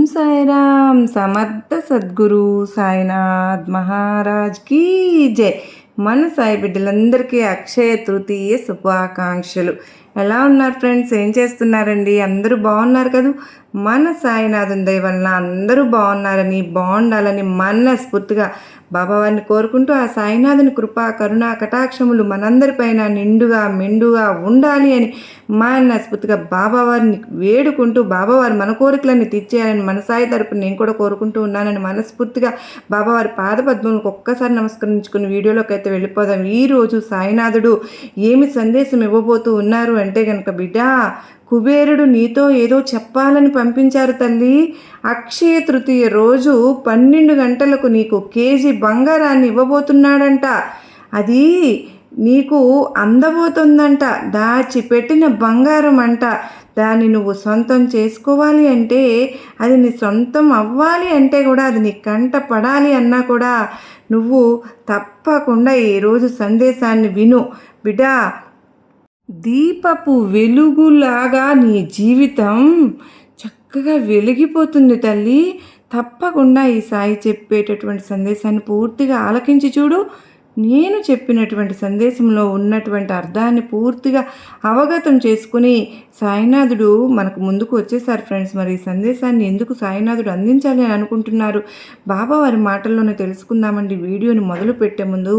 ఓం సాయిరామ్ సమర్థ సద్గురు సాయినాథ్ మహారాజ్ కీ జై. మన సాయి బిడ్డలందరికీ అక్షయ తృతీయ శుభాకాంక్షలు. ఎలా ఉన్నారు ఫ్రెండ్స్? ఏం చేస్తున్నారండి? అందరూ బాగున్నారు కదా? మన సాయినాథుని దయ వలన అందరూ బాగున్నారని బాగుండాలని మనస్ఫూర్తిగా బాబావారిని కోరుకుంటూ ఆ సాయినాథుని కృపా కరుణ కటాక్షములు మనందరిపైన నిండుగా మెండుగా ఉండాలి అని మనస్ఫూర్తిగా బాబావారిని వేడుకుంటూ బాబావారు మన కోరికలన్నీ తీర్చేయాలని మన సాయి తరపున నేను కూడా కోరుకుంటూ ఉన్నానని మనస్ఫూర్తిగా బాబావారి పాదపద్మలకు ఒక్కసారి నమస్కరించుకుని వీడియోలోకి అయితే వెళ్ళిపోదాం ఈరోజు సాయినాథుడు ఏమి సందేశం ఇవ్వబోతూ ఉన్నారు అంటే కనుక బిడ్డ కుబేరుడు నీతో ఏదో చెప్పాలని పంపించారు తల్లి. అక్షయ తృతీయ రోజు పన్నెండు గంటలకు నీకు కేజీ బంగారాన్ని ఇవ్వబోతున్నాడంట. అది నీకు అందబోతుందంట. దాచిపెట్టిన బంగారం అంట. దాన్ని నువ్వు సొంతం చేసుకోవాలి అంటే అది నీ సొంతం అవ్వాలి అంటే కూడా అది నీ కంట పడాలి అన్నా కూడా నువ్వు తప్పకుండా ఈరోజు సందేశాన్ని విను. బిడ్డా దీపపు వెలుగులాగా నీ జీవితం చక్కగా వెలిగిపోతుంది తల్లి. తప్పకుండా ఈ సాయి చెప్పేటటువంటి సందేశాన్ని పూర్తిగా ఆలకించి చూడు. నేను చెప్పినటువంటి సందేశంలో ఉన్నటువంటి అర్థాన్ని పూర్తిగా అవగతం చేసుకుని సాయినాథుడు మనకు ముందుకు వచ్చేసారు ఫ్రెండ్స్. మరి ఈ సందేశాన్ని ఎందుకు సాయినాథుడు అందించాలి అని అనుకుంటున్నారు? బాబా వారి మాటల్లోనే తెలుసుకుందామండి. వీడియోని మొదలు పెట్టే ముందు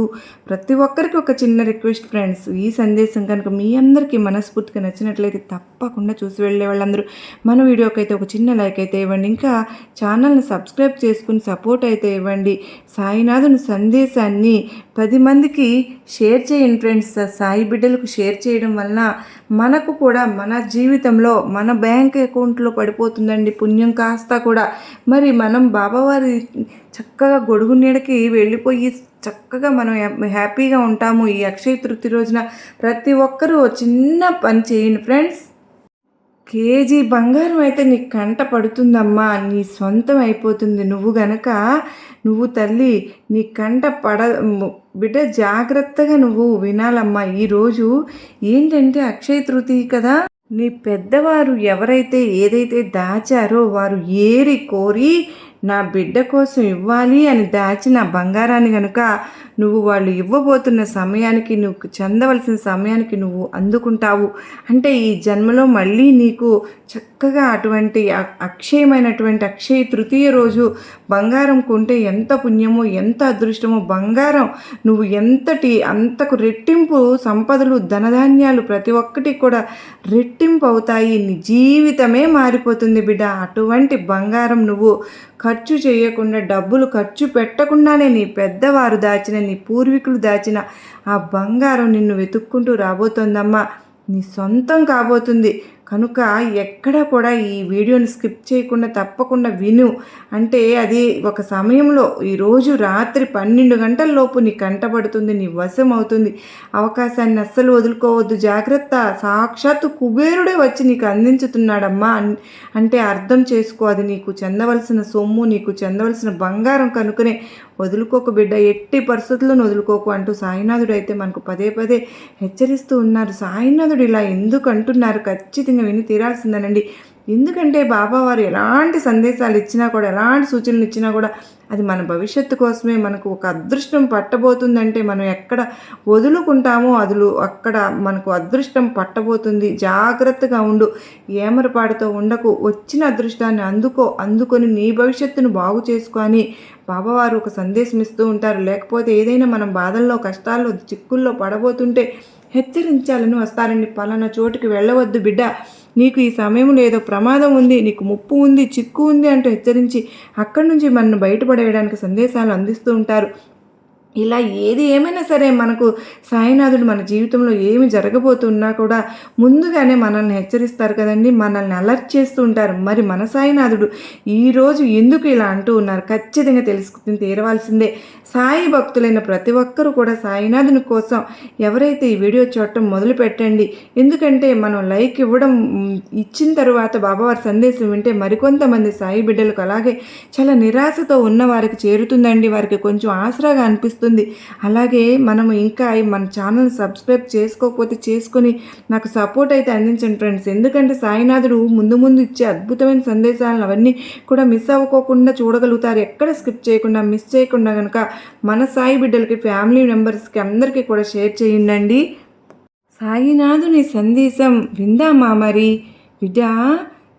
ప్రతి ఒక్కరికి ఒక చిన్న రిక్వెస్ట్ ఫ్రెండ్స్. ఈ సందేశం కనుక మీ అందరికీ మనస్ఫూర్తిగా నచ్చినట్లయితే తప్పకుండా చూసి వెళ్ళే వాళ్ళందరూ మన వీడియోకి అయితే ఒక చిన్న లైక్ అయితే ఇవ్వండి. ఇంకా ఛానల్ని సబ్స్క్రైబ్ చేసుకుని సపోర్ట్ అయితే ఇవ్వండి. సాయినాథుని సందేశాన్ని పది మందికి షేర్ చేయండి ఫ్రెండ్స్. సాయి బిడ్డలకు షేర్ చేయడం వలన మనకు కూడా మన జీవితంలో మన బ్యాంక్ అకౌంట్లో పడిపోతుందండి పుణ్యం కాస్త కూడా. మరి మనం బాబావారి చక్కగా గొడుగు నీడకి వెళ్ళిపోయి చక్కగా మనం హ్యాపీగా ఉంటాము ఈ అక్షయ తృప్తి రోజున. ప్రతి ఒక్కరూ చిన్న పని చేయండి ఫ్రెండ్స్. కేజీ బంగారం అయితే నీ కంట పడుతుందమ్మా నీ సొంతం అయిపోతుంది. నువ్వు గనక నువ్వు తల్లి నీ కంట పడ బిడ్డ జాగ్రత్తగా నువ్వు వినాలమ్మా. ఈరోజు ఏంటంటే అక్షయ తృతీయ కదా? నీ పెద్దవారు ఎవరైతే ఏదైతే దాచారో వారు ఏరి కోరి నా బిడ్డ కోసం ఇవ్వాలి అని దాచిన బంగారాన్ని కనుక నువ్వు వాళ్ళు ఇవ్వబోతున్న సమయానికి నువ్వు చెందవలసిన సమయానికి నువ్వు అందుకుంటావు. అంటే ఈ జన్మలో మళ్ళీ నీకు చక్కగా అటువంటి అక్షయమైనటువంటి అక్షయ తృతీయ రోజు బంగారం కొంటే ఎంత పుణ్యమో ఎంత అదృష్టమో బంగారం నువ్వు ఎంతటి అంతకు రెట్టింపు సంపదలు ధనధాన్యాలు ప్రతి ఒక్కటి కూడా రెట్టింపు అవుతాయి నీ జీవితమే మారిపోతుంది బిడ్డ. అటువంటి బంగారం నువ్వు ఖర్చు చేయకుండా డబ్బులు ఖర్చు పెట్టకుండానే నీ పెద్దవారు దాచిన నీ పూర్వీకులు దాచిన ఆ బంగారం నిన్ను వెతుక్కుంటూ రాబోతోందమ్మా. నీ సొంతం కాబోతుంది. కనుక ఎక్కడ కూడా ఈ వీడియోని స్కిప్ చేయకుండా తప్పకుండా విను. అంటే అది ఒక సమయంలో ఈరోజు రాత్రి పన్నెండు గంటల లోపు నీ కంటపడుతుంది నీ వశం అవుతుంది. అవకాశాన్ని అస్సలు వదులుకోవద్దు. జాగ్రత్త. సాక్షాత్తు కుబేరుడే వచ్చి నీకు అందించుతున్నాడమ్మా. అంటే అర్థం చేసుకో. అది నీకు చెందవలసిన సొమ్ము నీకు చెందవలసిన బంగారం కనుకనే వదులుకోకు బిడ్డ ఎట్టి పరిస్థితులను వదులుకోకు అంటూ సాయినాథుడు అయితే మనకు పదే పదే హెచ్చరిస్తూ ఉన్నారు. సాయినాథుడు ఇలా ఎందుకు అంటున్నారు? ఖచ్చితంగా ఖచ్చితంగా విని తీరాల్సిందేనండి. ఎందుకంటే బాబా వారు ఎలాంటి సందేశాలు ఇచ్చినా కూడా ఎలాంటి సూచనలు ఇచ్చినా కూడా అది మన భవిష్యత్తు కోసమే మనకు ఒక అదృష్టం పట్టబోతుందంటే మనం ఎక్కడ వదులుకుంటామో అదులు అక్కడ మనకు అదృష్టం పట్టబోతుంది. జాగ్రత్తగా ఉండు. ఏమరపాటుతో ఉండకు. వచ్చిన అదృష్టాన్ని అందుకో అందుకొని నీ భవిష్యత్తును బాగు చేసుకొని బాబావారు ఒక సందేశం ఇస్తూ ఉంటారు. లేకపోతే ఏదైనా మనం బాధల్లో కష్టాల్లో చిక్కుల్లో పడబోతుంటే హెచ్చరించాలని వస్తారండి. పలానా చోటుకి వెళ్ళవద్దు బిడ్డ. నీకు ఈ సమయంలో ఏదో ప్రమాదం ఉంది నీకు ముప్పు ఉంది చిక్కు ఉంది అంటూ హెచ్చరించి అక్కడి నుంచి మనను బయటపడేయడానికి సందేశాలు అందిస్తూ ఉంటారు. ఇలా ఏది ఏమైనా సరే మనకు సాయినాథుడు మన జీవితంలో ఏమి జరగబోతున్నా కూడా ముందుగానే మనల్ని హెచ్చరిస్తారు కదండి మనల్ని అలర్ట్ చేస్తూ ఉంటారు. మరి మన సాయినాథుడు ఈరోజు ఎందుకు ఇలా అంటూ ఉన్నారు? ఖచ్చితంగా తెలుసుకుని తీరవలసిందే. సాయి భక్తులైన ప్రతి ఒక్కరూ కూడా సాయినాథుని కోసం ఎవరైతే ఈ వీడియో చూడటం మొదలు పెట్టండి ఎందుకంటే మనం లైక్ ఇవ్వడం ఇచ్చిన తర్వాత బాబావారి సందేశం వింటే మరికొంతమంది సాయి బిడ్డలకు అలాగే చాలా నిరాశతో ఉన్న వారికి చేరుతుందండి. వారికి కొంచెం ఆసరాగా అనిపిస్తుంది. అలాగే మనం ఇంకా మన ఛానల్ సబ్స్క్రైబ్ చేసుకోకపోతే చేసుకొని నాకు సపోర్ట్ అయితే అందించండి ఫ్రెండ్స్. ఎందుకంటే సాయినాథుడు ముందు ముందు ఇచ్చే అద్భుతమైన సందేశాలను అవన్నీ కూడా మిస్ అవ్వకోకుండా చూడగలుగుతారు. ఎక్కడ స్కిప్ చేయకుండా మిస్ చేయకుండా కనుక మన సాయి బిడ్డలకి ఫ్యామిలీ మెంబర్స్కి అందరికీ కూడా షేర్ చేయండి సాయినాథుని సందేశం విందామా మరి? బిడ్డ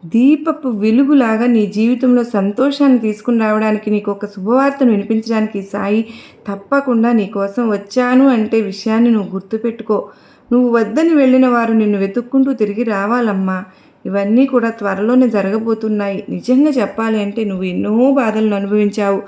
దీపపు వెలుగులాగా నీ జీవితంలో సంతోషాన్ని తీసుకుని రావడానికి నీకు ఒక శుభవార్తను వినిపించడానికి సాయి తప్పకుండా నీ కోసం వచ్చాను అంటే విషయాన్ని నువ్వు గుర్తుపెట్టుకో. నువ్వు వద్దని వెళ్ళిన వారు నిన్ను వెతుక్కుంటూ తిరిగి రావాలమ్మా. ఇవన్నీ కూడా త్వరలోనే జరగబోతున్నాయి. నిజంగా చెప్పాలి అంటే నువ్వు ఎన్నో బాధలను అనుభవించావు.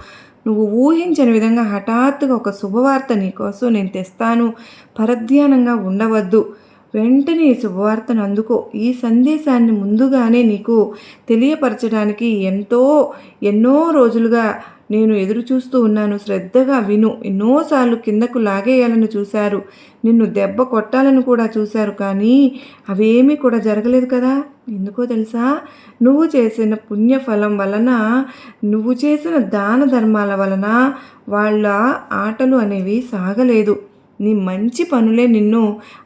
నువ్వు ఊహించని విధంగా హఠాత్తుగా ఒక శుభవార్త నీకోసం నేను తెస్తాను. పరధ్యానంగా ఉండవద్దు. వెంటనే ఈ శుభవార్తను అందుకో ఈ సందేశాన్ని ముందుగానే నీకు తెలియపరచడానికి ఎంతో ఎన్నో రోజులుగా నేను ఎదురు చూస్తూ ఉన్నాను. శ్రద్ధగా విను. ఎన్నోసార్లు కిందకు లాగేయాలని చూశారు. నిన్ను దెబ్బ కొట్టాలని కూడా చూశారు. కానీ అవేమీ కూడా జరగలేదు కదా? ఎందుకో తెలుసా? నువ్వు చేసిన పుణ్యఫలం వలన నువ్వు చేసిన దాన ధర్మాల వలన వాళ్ళ ఆటలు అనేవి సాగలేదు. నీ మంచి పనులే నిన్ను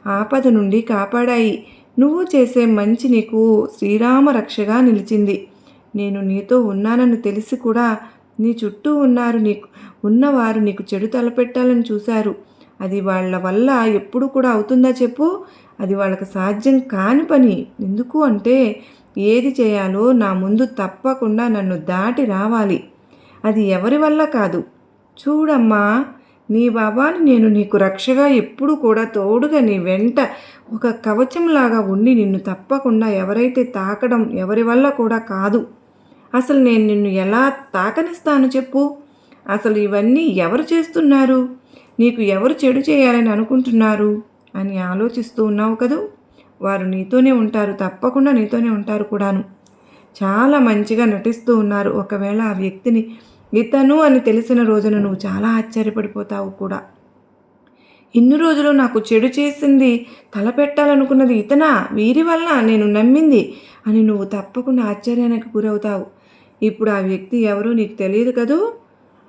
ఆపద నుండి కాపాడాయి. నువ్వు చేసే మంచి నీకు శ్రీరామ రక్షగా నిలిచింది. నేను నీతో ఉన్నానని తెలిసి కూడా నీ చుట్టూ ఉన్నారు నీకు ఉన్నవారు నీకు చెడు తలపెట్టాలని చూశారు. అది వాళ్ళ వల్ల ఎప్పుడు కూడా అవుతుందా చెప్పు? అది వాళ్ళకి సాధ్యం కాని పని. ఎందుకు అంటే ఏది చేయాలో నా ముందు తప్పకుండా నన్ను దాటి రావాలి. అది ఎవరి వల్ల కాదు. చూడమ్మా నీ బాబాని నేను నీకు రక్షగా ఎప్పుడు కూడా తోడుగా నీ వెంట ఒక కవచంలాగా ఉండి నిన్ను తప్పకుండా ఎవరైతే తాకడం ఎవరి వల్ల కూడా కాదు. అసలు నేను నిన్ను ఎలా తాకనిస్తాను చెప్పు? అసలు ఇవన్నీ ఎవరు చేస్తున్నారు? నీకు ఎవరు చెడు చేయాలని అనుకుంటున్నారు? అని ఆలోచిస్తూ ఉన్నావు కదూ? వారు నీతోనే ఉంటారు తప్పకుండా నీతోనే ఉంటారు కూడాను. చాలా మంచిగా నటిస్తూ ఉన్నారు. ఒకవేళ ఆ వ్యక్తిని ఇతను అని తెలిసిన రోజున నువ్వు చాలా ఆశ్చర్యపడిపోతావు కూడా. ఇన్ని రోజులు నాకు చెడు చేసింది తలపెట్టాలనుకున్నది ఇతనా? వీరి వల్ల నేను నమ్మింది అని నువ్వు తప్పకుండా ఆశ్చర్యానికి గురవుతావు. ఇప్పుడు ఆ వ్యక్తి ఎవరో నీకు తెలియదు కదూ?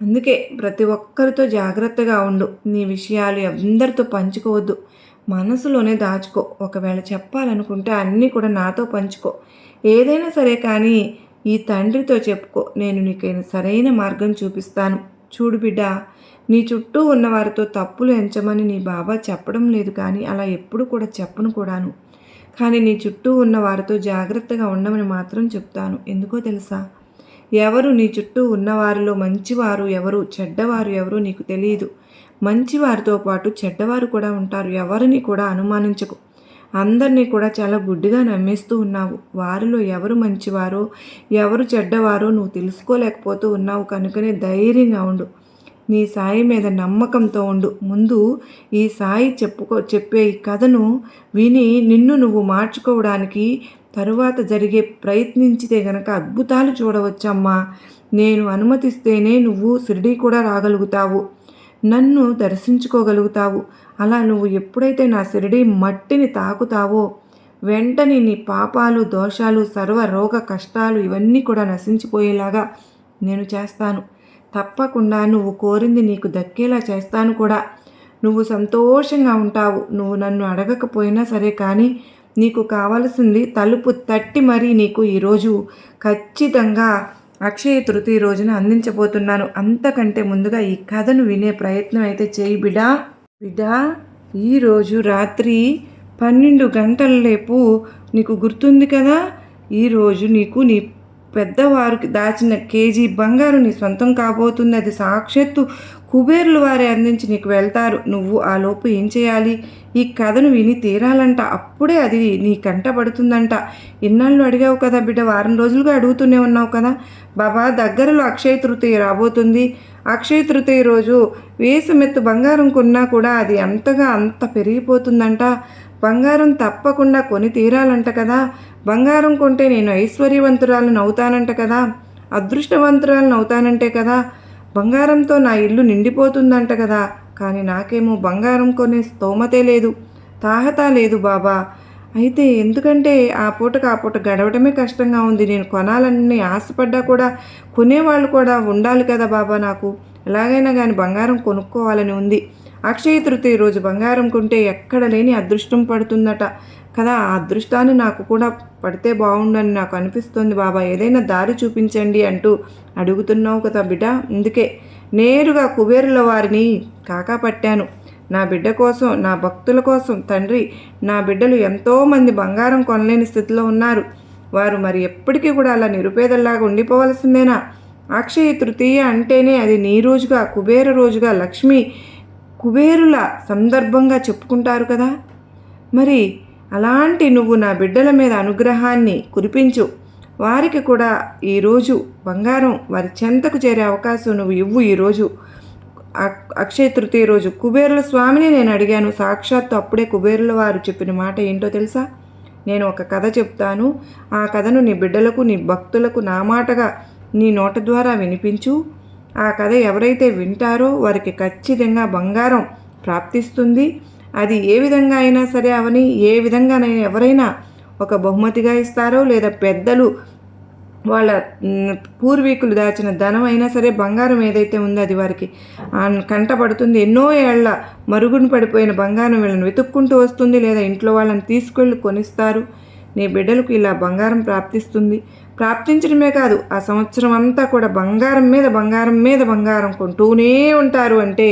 అందుకే ప్రతి ఒక్కరితో జాగ్రత్తగా ఉండు. నీ విషయాలు అందరితో పంచుకోవద్దు. మనసులోనే దాచుకో. ఒకవేళ చెప్పాలనుకుంటే అన్నీ కూడా నాతో పంచుకో. ఏదైనా సరే కానీ ఈ తండ్రితో చెప్పుకో నేను నీకు సరైన మార్గం చూపిస్తాను. చూడు బిడ్డ నీ చుట్టూ ఉన్నవారితో తప్పులు ఎంచమని నీ బాబా చెప్పడం లేదు కానీ అలా ఎప్పుడు కూడా చెప్పను కూడాను. కానీ నీ చుట్టూ ఉన్న వారితో జాగ్రత్తగా ఉండమని మాత్రం చెప్తాను. ఎందుకో తెలుసా? ఎవరు నీ చుట్టూ ఉన్నవారిలో మంచివారు ఎవరు చెడ్డవారు ఎవరు నీకు తెలియదు. మంచివారితో పాటు చెడ్డవారు కూడా ఉంటారు. ఎవరిని కూడా అనుమానించకు. అందరినీ కూడా చాలా గుడ్డిగా నమ్మేస్తూ ఉన్నావు. వారిలో ఎవరు మంచివారో ఎవరు చెడ్డవారో నువ్వు తెలుసుకోలేకపోతూ ఉన్నావు కనుకనే ధైర్యంగా ఉండు. నీ సాయి మీద నమ్మకంతో ఉండు. ముందు ఈ సాయి చెప్పుకో చెప్పే ఈ కథను విని నిన్ను నువ్వు మార్చుకోవడానికి తరువాత జరిగే ప్రయత్నించితే గనక అద్భుతాలు చూడవచ్చమ్మా. నేను అనుమతిస్తేనే నువ్వు షిరిడీ కూడా రాగలుగుతావు. నన్ను దర్శించుకోగలుగుతావు. అలా నువ్వు ఎప్పుడైతే నా షిరిడీ మట్టిని తాకుతావో వెంటనే నీ పాపాలు దోషాలు సర్వ రోగ కష్టాలు ఇవన్నీ కూడా నశించిపోయేలాగా నేను చేస్తాను. తప్పకుండా నువ్వు కోరింది నీకు దక్కేలా చేస్తాను కూడా. నువ్వు సంతోషంగా ఉంటావు. నువ్వు నన్ను అడగకపోయినా సరే కానీ నీకు కావలసింది తలుపు తట్టి మరీ నీకు ఈరోజు ఖచ్చితంగా అక్షయ తృతీయ రోజున అందించబోతున్నాను. అంతకంటే ముందుగా ఈ కథను వినే ప్రయత్నం అయితే చేయి బిడా. బిడా ఈరోజు రాత్రి పన్నెండు గంటల లేపు నీకు గుర్తుంది కదా? ఈరోజు నీకు నీ పెద్దవారికి దాచిన కేజీ బంగారు నీ సొంతం కాబోతుంది అది సాక్షాత్తు కుబేర్లు వారే అందించి నీకు వెళ్తారు. నువ్వు ఆ లోపు ఏం చేయాలి? ఈ కథను విని తీరాలంట. అప్పుడే అది నీ కంట పడుతుందంట. ఇన్నాళ్ళు అడిగావు కదా బిడ్డ వారం రోజులుగా అడుగుతూనే ఉన్నావు కదా. బాబా దగ్గరలో అక్షయ తృతీయ రాబోతుంది. అక్షయ తృతీయ రోజు వేసమెత్తు బంగారం కొన్నా కూడా అది అంతగా అంత పెరిగిపోతుందంట. బంగారం తప్పకుండా కొని తీరాలంట కదా. బంగారం కొంటే నేను ఐశ్వర్యవంతురాలను అవుతానంట కదా. అదృష్టవంతురాలను అవుతానంటే కదా. బంగారంతో నా ఇల్లు నిండిపోతుందంట కదా. కానీ నాకేమో బంగారం కొనే స్తోమతే లేదు. తాహత లేదు బాబా. అయితే ఎందుకంటే ఆ పూటకు ఆ పూట గడవటమే కష్టంగా ఉంది. నేను కొనాలని ఆశపడ్డా కూడా కొనేవాళ్ళు కూడా ఉండాలి కదా బాబా నాకు. ఎలాగైనా కానీ బంగారం కొనుక్కోవాలని ఉంది. అక్షయ తృతీయ రోజు బంగారం కొంటే ఎక్కడ లేని అదృష్టం పడుతుందట. కదా ఆ అదృష్టాన్ని నాకు కూడా పడితే బాగుండని నాకు అనిపిస్తుంది బాబా. ఏదైనా దారి చూపించండి అంటూ అడుగుతున్నావు కదా బిడ్డ. అందుకే నేరుగా కుబేరుల వారిని కాకా పట్టాను. నా బిడ్డ కోసం నా భక్తుల కోసం తండ్రి నా బిడ్డలు ఎంతోమంది బంగారం కొనలేని స్థితిలో ఉన్నారు. వారు మరి ఎప్పటికీ కూడా అలా నిరుపేదల్లాగా ఉండిపోవలసిందేనా? అక్షయ తృతీయ అంటేనే అది నీ రోజుగా కుబేర రోజుగా లక్ష్మి కుబేరుల సందర్భంగా చెప్పుకుంటారు కదా? మరి అలాంటి నువ్వు నా బిడ్డల మీద అనుగ్రహాన్ని కురిపించు. వారికి కూడా ఈరోజు బంగారం వారి చెంతకు చేరే అవకాశం నువ్వు ఇవ్వు ఈరోజు అక్- అక్షయ తృతీయ రోజు. కుబేరుల స్వామిని నేను అడిగాను. సాక్షాత్తు అప్పుడే కుబేరుల వారు చెప్పిన మాట ఏంటో తెలుసా? నేను ఒక కథ చెప్తాను. ఆ కథను నీ బిడ్డలకు నీ భక్తులకు నా మాటగా నీ నోట ద్వారా వినిపించు. ఆ కథ ఎవరైతే వింటారో వారికి ఖచ్చితంగా బంగారం ప్రాప్తిస్తుంది. అది ఏ విధంగా అయినా సరే అవని ఏ విధంగానైనా ఎవరైనా ఒక బహుమతిగా ఇస్తారో లేదా పెద్దలు వాళ్ళ పూర్వీకులు దాచిన ధనం అయినా సరే బంగారం ఏదైతే ఉందో అది వారికి కంటపడుతుంది. ఎన్నో ఏళ్ళ మరుగున పడిపోయిన బంగారం వీళ్ళని వెతుక్కుంటూ వస్తుంది లేదా ఇంట్లో వాళ్ళని తీసుకెళ్ళి కొనిస్తారు. నీ బిడ్డలకు ఇలా బంగారం ప్రాప్తిస్తుంది. ప్రాప్తించడమే కాదు ఆ సంవత్సరం అంతా కూడా బంగారం మీద బంగారం మీద బంగారం కొంటూనే ఉంటారు అంటే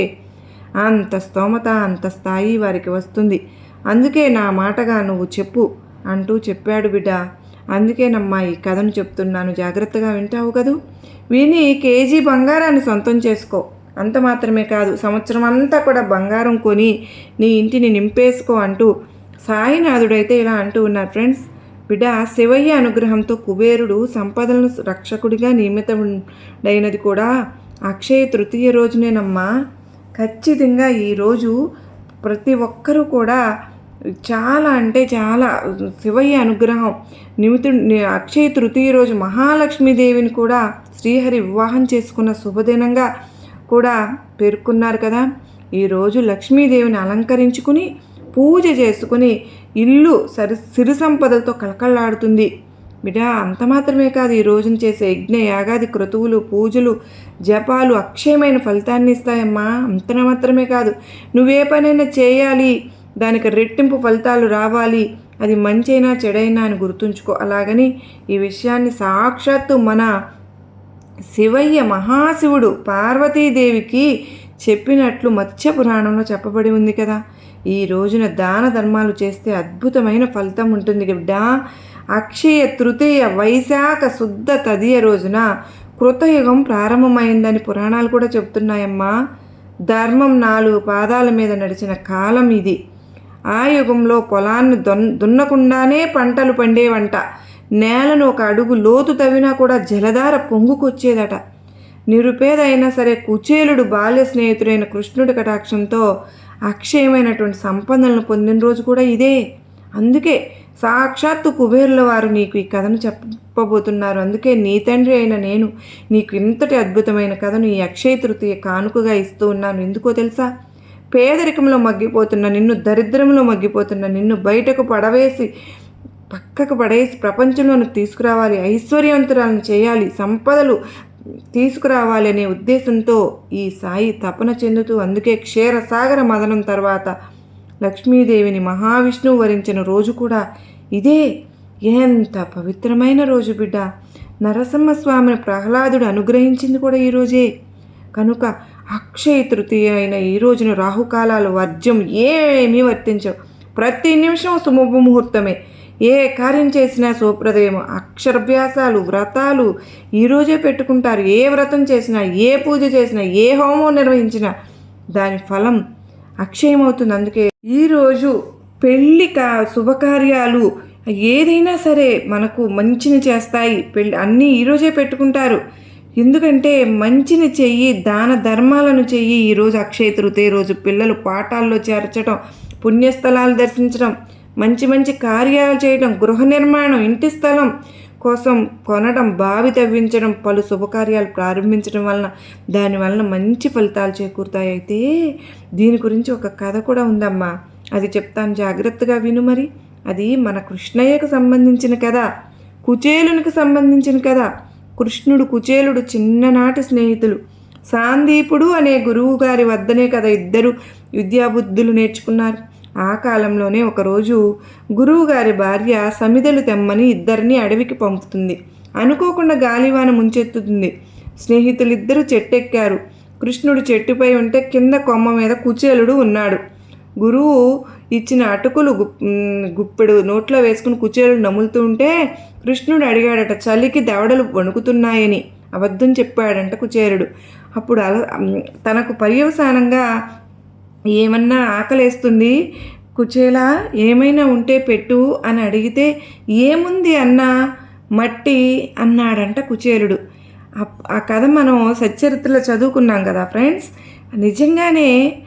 అంత స్తోమత అంత స్థాయి వారికి వస్తుంది. అందుకే నా మాటగా నువ్వు చెప్పు అంటూ చెప్పాడు బిడ్డ. అందుకేనమ్మా ఈ కథను చెప్తున్నాను. జాగ్రత్తగా వింటావు కదూ? విని కేజీ బంగారాన్ని సొంతం చేసుకో. అంత మాత్రమే కాదు సంవత్సరం అంతా కూడా బంగారం కొని నీ ఇంటిని నింపేసుకో అంటూ సాయినాథుడైతే ఇలా అంటూ ఉన్నారు. ఫ్రెండ్స్ బిడ్డ శివయ్య అనుగ్రహంతో కుబేరుడు సంపదలను రక్షకుడిగా నియమితమైనది కూడా. అక్షయ తృతీయ రోజునేనమ్మా. ఖచ్చితంగా ఈరోజు ప్రతి ఒక్కరూ కూడా చాలా అంటే చాలా శివయ్య అనుగ్రహం నిమితు అక్షయ తృతీయ రోజు మహాలక్ష్మీదేవిని కూడా శ్రీహరి వివాహం చేసుకున్న శుభదినంగా కూడా పేర్కొన్నారు కదా. ఈరోజు లక్ష్మీదేవిని అలంకరించుకుని పూజ చేసుకుని ఇల్లు సరి సిరి సంపదలతో కళకళలాడుతుంది. బిడా అంత మాత్రమే కాదు ఈ రోజున చేసే యజ్ఞ యాగాది క్రతువులు పూజలు జపాలు అక్షయమైన ఫలితాన్ని ఇస్తాయమ్మా. అంత మాత్రమే కాదు నువ్వే పనైనా చేయాలి దానికి రెట్టింపు ఫలితాలు రావాలి అది మంచైనా చెడైనా అని గుర్తుంచుకో. అలాగని ఈ విషయాన్ని సాక్షాత్తు మన శివయ్య మహాశివుడు పార్వతీదేవికి చెప్పినట్లు మత్స్య పురాణంలో చెప్పబడి ఉంది కదా. ఈ రోజున దాన ధర్మాలు చేస్తే అద్భుతమైన ఫలితం ఉంటుంది బిడ్డ అక్షయ తృతీయ వైశాఖ శుద్ధ తదియ రోజున కృతయుగం ప్రారంభమైందని పురాణాలు కూడా చెబుతున్నాయమ్మా. ధర్మం నాలుగు పాదాల మీద నడిచిన కాలం ఇది. ఆ యుగంలో పొలాన్ని దొన్ దున్నకుండానే పంటలు పండేవంట. నేలను ఒక అడుగు లోతు తవ్వినా కూడా జలధార పొంగుకొచ్చేదట. నిరుపేద అయినా సరే కుచేలుడు బాల్య స్నేహితుడైన కృష్ణుడి కటాక్షంతో అక్షయమైనటువంటి సంపదలను పొందిన రోజు కూడా ఇదే. అందుకే సాక్షాత్తు కుబేరుల వారు నీకు ఈ కథను చెప్పబోతున్నారు. అందుకే నీ తండ్రి అయిన నేను నీకు ఇంతటి అద్భుతమైన కథను ఈ అక్షయ తృతీయ కానుకగా ఇస్తూ ఉన్నాను. ఎందుకో తెలుసా? పేదరికంలో మగ్గిపోతున్న నిన్ను దరిద్రంలో మగ్గిపోతున్న నిన్ను బయటకు పడవేసి పక్కకు పడేసి ప్రపంచంలోకి తీసుకురావాలి. ఐశ్వర్యవంతురాలను చేయాలి. సంపదలు తీసుకురావాలి అనే ఉద్దేశంతో ఈ సాయి తపన చెందుతూ అందుకే క్షీరసాగర మదనం తర్వాత లక్ష్మీదేవిని మహావిష్ణువు వరించిన రోజు కూడా ఇదే ఎంత పవిత్రమైన రోజు బిడ్డ. నరసింహస్వామిని ప్రహ్లాదుడు అనుగ్రహించింది కూడా ఈ రోజే. కనుక అక్షయ తృతీయ అయిన ఈ రోజున రాహుకాలాలు వర్జ్యం ఏమీ వర్తించవు. ప్రతి నిమిషం శుభముహూర్తమే ఏ కార్యం చేసినా సుప్రదయం అక్షరాభ్యాసాలు వ్రతాలు ఈరోజే పెట్టుకుంటారు. ఏ వ్రతం చేసినా ఏ పూజ చేసినా ఏ హోమం నిర్వహించినా దాని ఫలం అక్షయమవుతుంది. అందుకే ఈరోజు పెళ్ళి కా శుభకార్యాలు ఏదైనా సరే మనకు మంచిని చేస్తాయి. పెళ్ళి అన్నీ ఈరోజే పెట్టుకుంటారు. ఎందుకంటే మంచిని చెయ్యి దాన ధర్మాలను చెయ్యి ఈరోజు అక్షయ తృతీయ రోజు. పిల్లలు పాఠాల్లో చేర్చడం పుణ్యస్థలాలు దర్శించడం మంచి మంచి కార్యాలు చేయడం గృహ నిర్మాణం ఇంటి స్థలం కోసం కొనడం బావి తవ్వించడం పలు శుభకార్యాలు ప్రారంభించడం వలన దాని వలన మంచి ఫలితాలు చేకూరుతాయి. అయితే దీని గురించి ఒక కథ కూడా ఉందమ్మా. అది చెప్తాను జాగ్రత్తగా విను మరి. అది మన కృష్ణయ్యకు సంబంధించిన కథ కుచేలునికి సంబంధించిన కథ. కృష్ణుడు కుచేలుడు చిన్ననాటి స్నేహితులు. సాందీపుడు అనే గురువు గారి వద్దనే కదా ఇద్దరు విద్యాబుద్ధులు నేర్చుకున్నారు. ఆ కాలంలోనే ఒకరోజు గురువుగారి భార్య సమిదలు తెమ్మని ఇద్దరిని అడవికి పంపుతుంది. అనుకోకుండా గాలివాన ముంచెత్తుతుంది. స్నేహితులిద్దరూ చెట్టెక్కారు. కృష్ణుడు చెట్టుపై ఉంటే కింద కొమ్మ మీద కుచేలుడు ఉన్నాడు. గురువు ఇచ్చిన అటుకులు గుప్ గుప్పెడు నోట్లో వేసుకుని కుచేలుడు నములుతూ ఉంటే కృష్ణుడు అడిగాడట చలికి దవడలు వణుకుతున్నాయని. అబద్ధం చెప్పాడంట కుచేరుడు అప్పుడు అల తనకు పర్యవసానంగా ఏమన్నా ఆకలేస్తుంది? కుచేలా ఏమైనా ఉంటే పెట్టు అని అడిగితే ఏముంది అన్నా? మట్టి అన్నాడంట కుచేలుడు. ఆ కథ మనం సచ్చరిత్రలో చదువుకున్నాం కదా ఫ్రెండ్స్? నిజంగానే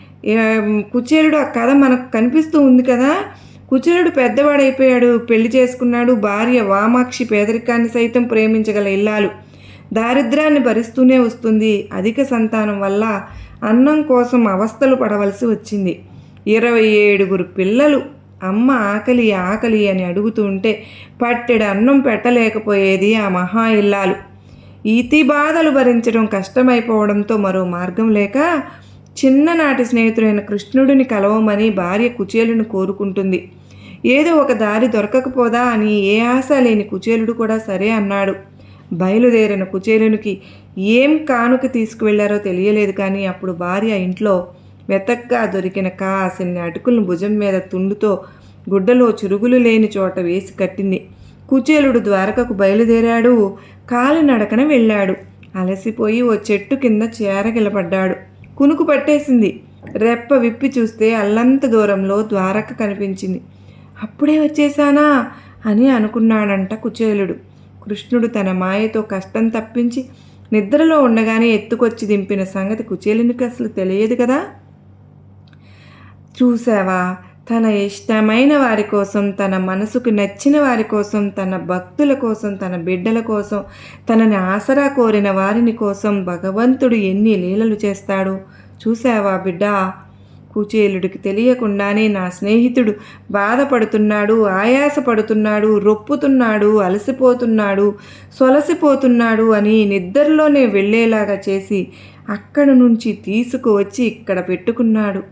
కుచేలుడు ఆ కథ మనకు కనిపిస్తూ ఉంది కదా? కుచేలుడు పెద్దవాడైపోయాడు పెళ్ళి చేసుకున్నాడు భార్య వామాక్షి పేదరికాన్ని సైతం ప్రేమించగల ఇల్లాలు. దారిద్ర్యాన్ని భరిస్తూనే వస్తుంది. అధిక సంతానం వల్ల అన్నం కోసం అవస్థలు పడవలసి వచ్చింది. ఇరవై ఏడుగురు పిల్లలు అమ్మ ఆకలి ఆకలి అని అడుగుతూ ఉంటే పట్టెడు అన్నం పెట్టలేకపోయేది ఆ మహా ఇల్లాలు. ఇతి బాధలు భరించడం కష్టమైపోవడంతో మరో మార్గం లేక చిన్ననాటి స్నేహితుడైన కృష్ణుడిని కలవమని భార్య కుచేలును కోరుకుంటుంది. ఏదో ఒక దారి దొరకకపోదా అని ఏ ఆశ లేని కుచేలుడు కూడా సరే అన్నాడు. బయలుదేరిన కుచేలునికి ఏం కానుక తీసుకువెళ్ళారో తెలియలేదు కానీ అప్పుడు భార్య ఇంట్లో వెతక్గా దొరికిన కాసిన్ని అటుకులను భుజం మీద తుండుతో గుడ్డలో చురుగులు లేని చోట వేసి కట్టింది. కుచేలుడు ద్వారకకు బయలుదేరాడు. కాలినడకన వెళ్ళాడు. అలసిపోయి ఓ చెట్టు కింద చేరగిలపడ్డాడు కునుకు పట్టేసింది. రెప్ప విప్పి చూస్తే అల్లంత దూరంలో ద్వారక కనిపించింది. అప్పుడే వచ్చేసానా అని అనుకున్నాడంట కుచేలుడు. కృష్ణుడు తన మాయతో కష్టం తప్పించి నిద్రలో ఉండగానే ఎత్తుకొచ్చి దింపిన సంగతి కుచేలునికి అసలు తెలియదు కదా? చూసావా తన ఇష్టమైన వారి కోసం తన మనసుకు నచ్చిన వారి కోసం తన భక్తుల కోసం తన బిడ్డల కోసం తనని ఆసరా కోరిన వారిని కోసం భగవంతుడు ఎన్ని లీలలు చేస్తాడు? చూసావా బిడ్డ? కుచేలుడికి తెలియకుండానే నా స్నేహితుడు బాధపడుతున్నాడు ఆయాసపడుతున్నాడు రొప్పుతున్నాడు అలసిపోతున్నాడు సొలసిపోతున్నాడు అని నిద్రలోనే వెళ్ళేలాగా చేసి అక్కడి నుంచి తీసుకువచ్చి ఇక్కడ పెట్టుకున్నాడు.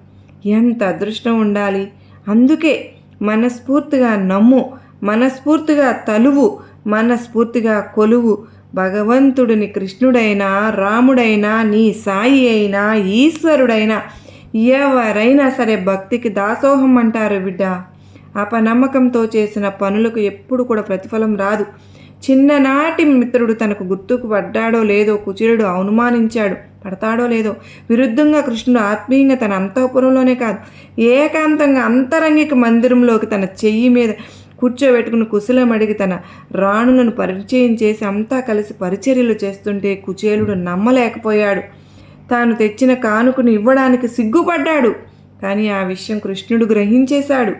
ఎంత అదృష్టం ఉండాలి. అందుకే మనస్ఫూర్తిగా నమ్ము మనస్ఫూర్తిగా తలువు మనస్ఫూర్తిగా కొలువు. భగవంతుడిని కృష్ణుడైనా రాముడైనా నీ సాయి అయినా ఈశ్వరుడైనా ఎవరైనా సరే భక్తికి దాసోహం అంటారు బిడ్డ. అపనమ్మకంతో చేసిన పనులకు ఎప్పుడు కూడా ప్రతిఫలం రాదు. చిన్ననాటి మిత్రుడు తనకు గుర్తుకు పడ్డాడో లేదో కుచిరుడు అనుమానించాడు పడతాడో లేదో. విరుద్ధంగా కృష్ణుడు ఆత్మీయంగా తన అంతఃపురంలోనే కాదు ఏకాంతంగా అంతరంగిక మందిరంలోకి తన చెయ్యి మీద కూర్చోబెట్టుకుని కుశలం అడిగి తన రాణులను పరిచయం చేసి అంతా కలిసి పరిచర్యలు చేస్తుంటే కుచేలుడు నమ్మలేకపోయాడు. తాను తెచ్చిన కానుకను ఇవ్వడానికి సిగ్గుపడ్డాడు. కానీ ఆ విషయం కృష్ణుడు గ్రహించేశాడు.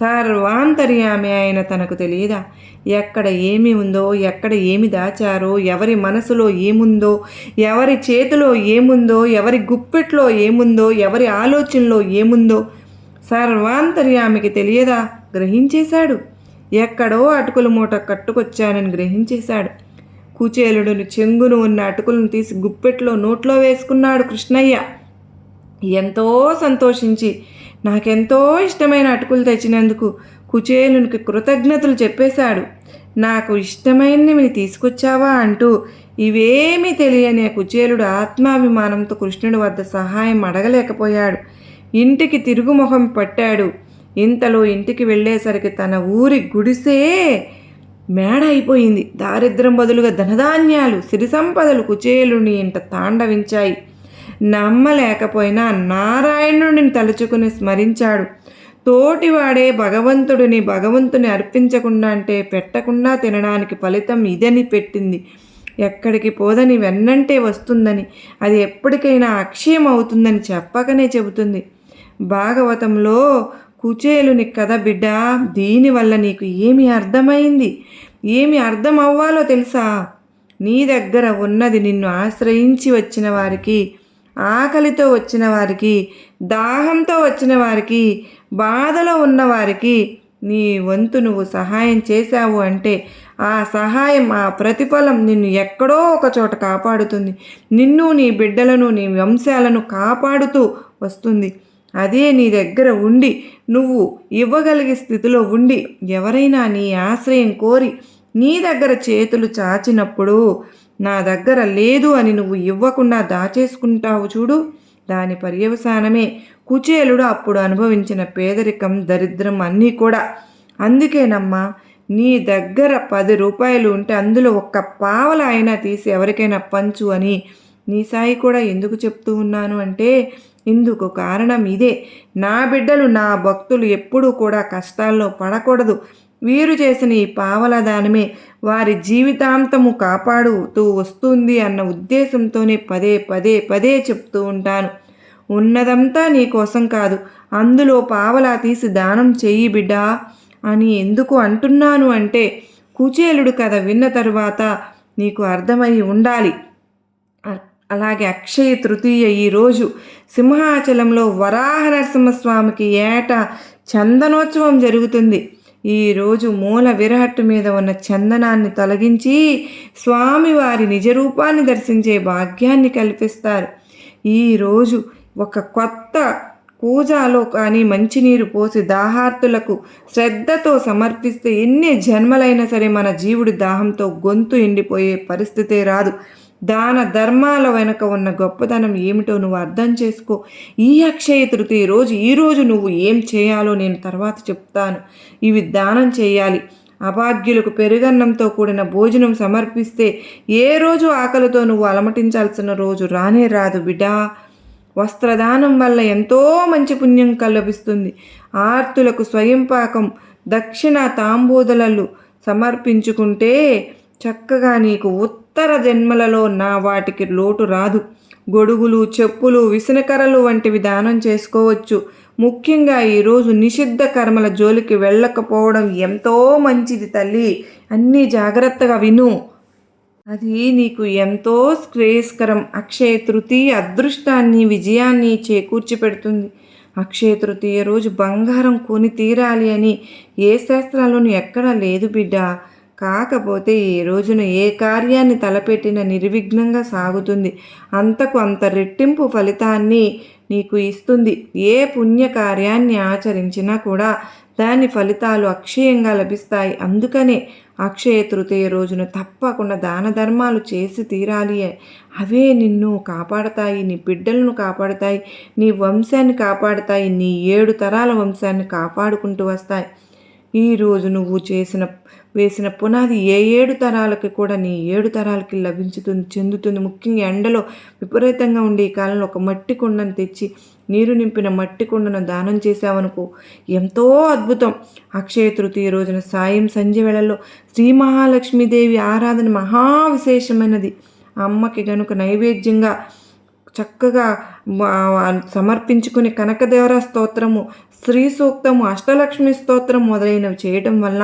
సర్వాంతర్యామి ఆయన తనకు తెలియదా? ఎక్కడ ఏమి ఉందో ఎక్కడ ఏమి దాచారో ఎవరి మనసులో ఏముందో ఎవరి చేతిలో ఏముందో ఎవరి గుప్పెట్లో ఏముందో ఎవరి ఆలోచనలో ఏముందో సర్వాంతర్యామికి తెలియదా? గ్రహించేశాడు. ఎక్కడో అటుకుల మూట కట్టుకొచ్చానని గ్రహించేశాడు. కుచేలుడును చెంగును ఉన్న అటుకులను తీసి గుప్పెట్లో నోట్లో వేసుకున్నాడు కృష్ణయ్య. ఎంతో సంతోషించి నాకెంతో ఇష్టమైన అటుకులు తెచ్చినందుకు కుచేలునికి కృతజ్ఞతలు చెప్పేశాడు. నాకు ఇష్టమైనవి తీసుకొచ్చావా అంటూ ఇవేమీ తెలియని ఆ కుచేలుడు ఆత్మాభిమానంతో కృష్ణుడి వద్ద సహాయం అడగలేకపోయాడు. ఇంటికి తిరుగుముఖం పట్టాడు. ఇంతలో ఇంటికి వెళ్ళేసరికి తన ఊరి గుడిసే మేడ అయిపోయింది. దారిద్రం బదులుగా ధనధాన్యాలు సిరి సంపదలు కుచేలుని ఇంట తాండవించాయి. నమ్మలేకపోయినా నారాయణుడిని తలుచుకుని స్మరించాడు. తోటివాడే భగవంతుడిని భగవంతుని అర్పించకుండా అంటే పెట్టకుండా తినడానికి ఫలితం ఇదని పెట్టింది. ఎక్కడికి పోదని వెన్నంటే వస్తుందని అది ఎప్పటికైనా అక్షయం అవుతుందని చెప్పకనే చెబుతుంది. భాగవతంలో కుచేలుని కథ బిడ్డ దీనివల్ల నీకు ఏమి అర్థమైంది? ఏమి అర్థం అవ్వాలో తెలుసా? నీ దగ్గర ఉన్నది నిన్ను ఆశ్రయించి వచ్చిన వారికి ఆకలితో వచ్చిన వారికి దాహంతో వచ్చిన వారికి బాధలో ఉన్నవారికి నీ వంతు నువ్వు సహాయం చేశావు అంటే ఆ సహాయం ఆ ప్రతిఫలం నిన్ను ఎక్కడో ఒక చోట కాపాడుతుంది. నిన్ను నీ బిడ్డలను నీ వంశాలను కాపాడుతూ వస్తుంది. అదే నీ దగ్గర ఉండి నువ్వు ఇవ్వగలిగే స్థితిలో ఉండి ఎవరైనా నీ ఆశ్రయం కోరి నీ దగ్గర చేతులు చాచినప్పుడు నా దగ్గర లేదు అని నువ్వు ఇవ్వకుండా దాచేసుకుంటావు చూడు. దాని పర్యవసానమే కుచేలుడు అప్పుడు అనుభవించిన పేదరికం దరిద్రం అన్నీ కూడా. అందుకేనమ్మా నీ దగ్గర పది రూపాయలు ఉంటే అందులో ఒక్క పావల అయినా తీసి ఎవరికైనా పంచు అని నీ సాయి కూడా ఎందుకు చెప్తూ ఉన్నాను అంటే ఇందుకు కారణం ఇదే. నా బిడ్డలు నా భక్తులు ఎప్పుడూ కూడా కష్టాల్లో పడకూడదు. వీరు చేసిన ఈ పావల దానమే వారి జీవితాంతము కాపాడుతూ వస్తుంది అన్న ఉద్దేశంతోనే పదే పదే పదే చెప్తూ ఉంటాను. ఉన్నదంతా నీ కోసం కాదు అందులో పావలా తీసి దానం చెయ్యి బిడ్డా అని ఎందుకు అంటున్నాను అంటే కుచేలుడు కథ విన్న తరువాత నీకు అర్థమై ఉండాలి. అలాగే అక్షయ తృతీయ ఈరోజు సింహాచలంలో వరాహ నరసింహస్వామికి ఏటా చందనోత్సవం జరుగుతుంది. ఈరోజు మూల విరహట్టు మీద ఉన్న చందనాన్ని తొలగించి స్వామివారి నిజరూపాన్ని దర్శించే భాగ్యాన్ని కల్పిస్తారు. ఈరోజు ఒక కొత్త కూజాలో కానీ మంచినీరు పోసి దాహార్తులకు శ్రద్ధతో సమర్పిస్తే ఎన్ని జన్మలైనా సరే మన జీవుడి దాహంతో గొంతు ఎండిపోయే పరిస్థితే రాదు. దాన ధర్మాల వెనుక ఉన్న గొప్పదనం ఏమిటో నువ్వు అర్థం చేసుకో. ఈ అక్షయ తృతీయ రోజు ఈరోజు నువ్వు ఏం చేయాలో నేను తర్వాత చెప్తాను. ఇవి దానం చేయాలి. అభాగ్యులకు పెరుగన్నంతో కూడిన భోజనం సమర్పిస్తే ఏ రోజు ఆకలితో నువ్వు అలమటించాల్సిన రోజు రానే రాదు బిడ్డా. వస్త్రదానం వల్ల ఎంతో మంచి పుణ్యం కలభిస్తుంది ఆర్తులకు స్వయంపాకం దక్షిణ తాంబూదలలు సమర్పించుకుంటే చక్కగా నీకు ఉత్తర జన్మలలో నా వాటికి లోటు రాదు. గొడుగులు చెప్పులు విసనకరలు వంటివి దానం చేసుకోవచ్చు. ముఖ్యంగా ఈరోజు నిషిద్ధ కర్మల జోలికి వెళ్ళకపోవడం ఎంతో మంచిది తల్లి. అన్నీ జాగ్రత్తగా విను. అది నీకు ఎంతో శ్రేయస్కరం. అక్షయ తృతీయ అదృష్టాన్ని విజయాన్ని చేకూర్చి పెడుతుంది అక్షయ తృతీయ రోజు బంగారం కొని తీరాలి అని ఏ శాస్త్రాల్లోనూ ఎక్కడా లేదు బిడ్డ. కాకపోతే ఈ రోజున ఏ కార్యాన్ని తలపెట్టిన నిర్విఘ్నంగా సాగుతుంది. అంతకు అంత రెట్టింపు ఫలితాన్ని నీకు ఇస్తుంది. ఏ పుణ్య కార్యాన్ని ఆచరించినా కూడా దాని ఫలితాలు అక్షయంగా లభిస్తాయి. అందుకనే అక్షయ తృతీయ రోజున తప్పకుండా దాన ధర్మాలు చేసి తీరాలి. అవే నిన్ను కాపాడతాయి నీ బిడ్డలను కాపాడతాయి నీ వంశాన్ని కాపాడతాయి నీ ఏడు తరాల వంశాన్ని కాపాడుకుంటూ వస్తాయి. ఈరోజు నువ్వు చేసిన వేసిన పునాది ఏ ఏడు తరాలకి కూడా నీ ఏడు తరాలకి లభించుతుంది చెందుతుంది. ముఖ్యంగా ఎండలో విపరీతంగా ఉండే ఈ కాలంలో ఒక మట్టి కుండను తెచ్చి నీరు నింపిన మట్టి కుండను దానం చేశావనుకో ఎంతో అద్భుతం. అక్షయ తృతీయ రోజున సాయం సంధ్య వేళల్లో శ్రీ మహాలక్ష్మీదేవి ఆరాధన మహా విశేషమైనది అమ్మకి గనుక నైవేద్యంగా చక్కగా సమర్పించుకుని కనకదేవర స్తోత్రము శ్రీ సూక్తము అష్టలక్ష్మి స్తోత్రం మొదలైనవి చేయటం వల్ల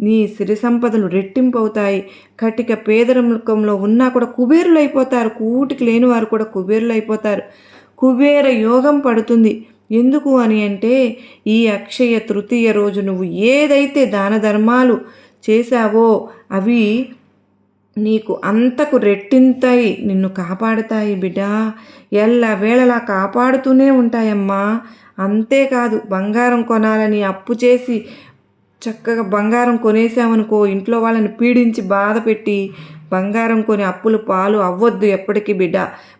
నీ సిరి సంపదలు రెట్టింపు అవుతాయి కటిక పేదరికంలో ఉన్నా కూడా కుబేరులు అయిపోతారు కూటికి లేని వారు కూడా కుబేరులు అయిపోతారు కుబేర యోగం పడుతుంది. ఎందుకు అని అంటే ఈ అక్షయ తృతీయ రోజు నువ్వు ఏదైతే దాన ధర్మాలు చేశావో అవి నీకు అంతకు రెట్టింతాయి. నిన్ను కాపాడుతాయి బిడ్డ. ఎల్ల వేళలా కాపాడుతూనే ఉంటాయమ్మా. అంతేకాదు బంగారం కొనాలని అప్పు చేసి చక్కగా బంగారం కొనేసామనుకో ఇంట్లో వాళ్ళని పీడించి బాధ పెట్టి బంగారం కొని అప్పులు పాలు అవ్వద్దు ఎప్పటికీ బిడ్డ.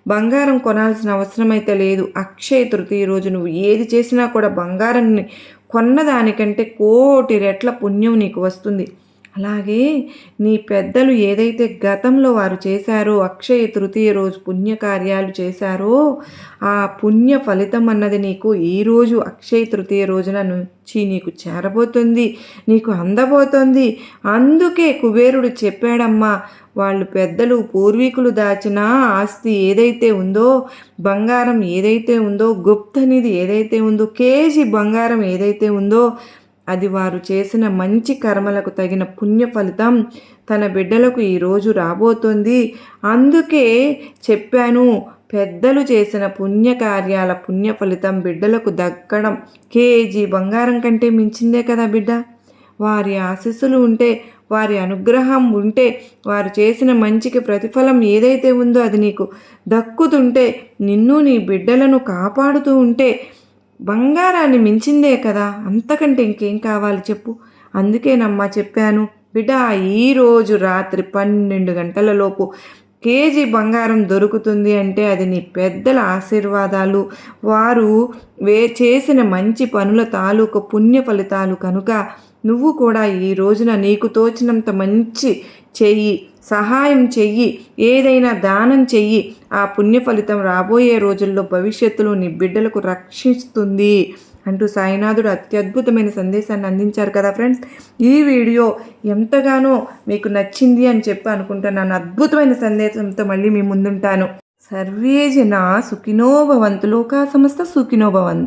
బంగారం కొనాల్సిన అవసరం అయితే లేదు. అక్షయ తృతీయ రోజు నువ్వు ఏది చేసినా కూడా బంగారాన్ని కొన్నదానికంటే కోటి రెట్ల పుణ్యం నీకు వస్తుంది. అలాగే నీ పెద్దలు ఏదైతే గతంలో వారు చేశారో అక్షయ తృతీయ రోజు పుణ్యకార్యాలు చేశారో ఆ పుణ్య ఫలితం అన్నది నీకు ఈరోజు అక్షయ తృతీయ రోజున నుంచి నీకు చేరబోతుంది నీకు అందబోతుంది. అందుకే కుబేరుడు చెప్పాడమ్మా వాళ్ళు పెద్దలు పూర్వీకులు దాచిన ఆస్తి ఏదైతే ఉందో బంగారం ఏదైతే ఉందో గుప్తనిధి ఏదైతే ఉందో కేజీ బంగారం ఏదైతే ఉందో అది వారు చేసిన మంచి కర్మలకు తగిన పుణ్య ఫలితం తన బిడ్డలకు ఈరోజు రాబోతోంది. అందుకే చెప్పాను పెద్దలు చేసిన పుణ్యకార్యాల పుణ్య ఫలితం బిడ్డలకు దక్కడం. కేజీ బంగారం కంటే మించిందే కదా బిడ్డ? వారి ఆశీస్సులు ఉంటే వారి అనుగ్రహం ఉంటే వారు చేసిన మంచికి ప్రతిఫలం ఏదైతే ఉందో అది నీకు దక్కుతుంటే నిన్ను నీ బిడ్డలను కాపాడుతూ ఉంటే బంగారాన్ని మించిందే కదా. అంతకంటే ఇంకేం కావాలి చెప్పు. అందుకేనమ్మా చెప్పాను. బిడ్డ ఈరోజు రాత్రి పన్నెండు గంటలలోపు కేజీ బంగారం దొరుకుతుంది అంటే అది నీ పెద్దల ఆశీర్వాదాలు. వారు వే చేసిన మంచి పనుల తాలూకు పుణ్య ఫలితాలు కనుక నువ్వు కూడా ఈ రోజున నీకు తోచినంత మంచి చెయ్యి సహాయం చెయ్యి. ఏదైనా దానం చెయ్యి. ఆ పుణ్య ఫలితం రాబోయే రోజుల్లో భవిష్యత్తులో నీ బిడ్డలకు రక్షిస్తుంది. అంటూ సాయినాథుడు అత్యద్భుతమైన సందేశాన్ని అందించారు కదా ఫ్రెండ్స్. ఈ వీడియో ఎంతగానో మీకు నచ్చింది అని చెప్పి అనుకుంటున్నాను. అద్భుతమైన సందేశంతో మళ్ళీ మీ ముందుంటాను. సర్వే జన సుఖినోభవంతు లోకా సమస్త సుఖినోభవంతు